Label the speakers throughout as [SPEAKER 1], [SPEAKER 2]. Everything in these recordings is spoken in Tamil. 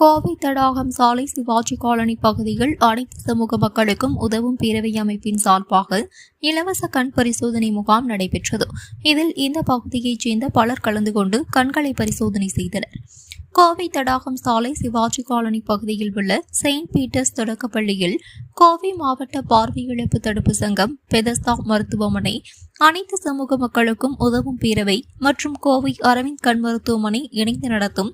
[SPEAKER 1] கோவை தடாகம் சாலை சிவாஜி காலனி பகுதியில் அனைத்து சமூக மக்களுக்கும் உதவும் பேரவை அமைப்பின் சார்பாக இலவச கண் பரிசோதனை முகாம் நடைபெற்றது. இதில் இந்த பகுதியைச் சேர்ந்த பலர் கலந்து கொண்டு கண்களை பரிசோதனை செய்தனர். கோவை தடாகம் சாலை சிவாஜி காலனி பகுதியில் உள்ள செயின்ட் பீட்டர்ஸ் தொடக்கப்பள்ளியில் கோவை மாவட்ட பார்வை இழப்பு தடுப்பு சங்கம் பெதஸ்தா மருத்துவமனை அனைத்து சமூக மக்களுக்கும் உதவும் பேரவை மற்றும் கோவை அரவிந்த் கண் மருத்துவமனை இணைந்து நடத்தும்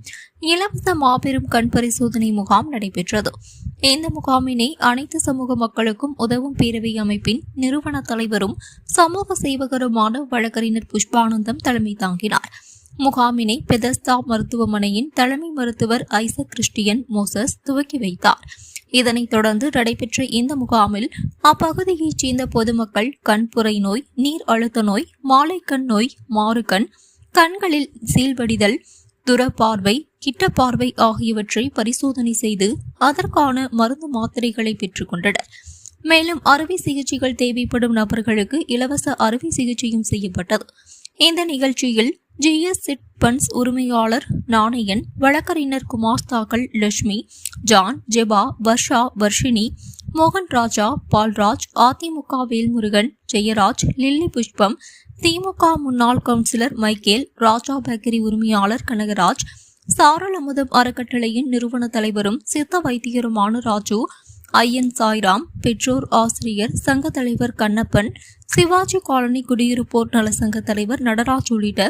[SPEAKER 1] இலவச மாபெரும் கண் பரிசோதனை முகாம் நடைபெற்றது. இந்த முகாமினை அனைத்து சமூக மக்களுக்கும் உதவும் பேரவை அமைப்பின் நிறுவன தலைவரும் சமூக சேவகருமான வழக்கறிஞர் புஷ்பானந்தம் தலைமை தாங்கினார். முகாமினை பெதஸ்தா மருத்துவமனையின் தலைமை மருத்துவர் ஐசக் கிறிஸ்டியன் மோசஸ் துவக்கி வைத்தார். இதனைத் தொடர்ந்து நடைபெற்ற இந்த முகாமில் அப்பகுதியைச் சேர்ந்த பொதுமக்கள் கண்புரை நோய் நீர் அழுத்த நோய் மாலைக்கண் நோய் மாறுகண் கண்களில் சீல்வடிதல் துரப்பார்வை கிட்ட பார்வை ஆகியவற்றை பரிசோதனை செய்து அதற்கான மருந்து மாத்திரைகளை பெற்றுக்கொண்டனர் மேலும் அறுவை சிகிச்சைகள் தேவைப்படும் நபர்களுக்கு இலவச அறுவை சிகிச்சையும் செய்யப்பட்டது. இந்த நிகழ்ச்சியில் ஜிஎஸ் சிட் பன்ஸ் உரிமையாளர் நாணயன் வழக்கறிஞர் குமாஸ்தாக்கள் லட்சுமி ஜான் ஜெபா வர்ஷா வர்ஷினி மோகன் ராஜா பால்ராஜ் அதிமுக வேல்முருகன் ஜெயராஜ் லில்லி புஷ்பம் திமுக முன்னாள் கவுன்சிலர் மைக்கேல் ராஜா பேக்கரி உரிமையாளர் கனகராஜ் சாரல் அமுதம் அறக்கட்டளையின் நிறுவன தலைவரும் சித்த வைத்தியருமான ராஜு ஐயன் சாய்ராம் பெற்றோர் ஆசிரியர் சங்க தலைவர் கண்ணப்பன் சிவாஜி காலனி குடியிருப்போர் நல சங்க தலைவர் நடராஜ் உள்ளிட்ட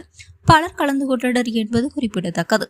[SPEAKER 1] பலர் கலந்து கொண்டனர் என்பது குறிப்பிடத்தக்கது.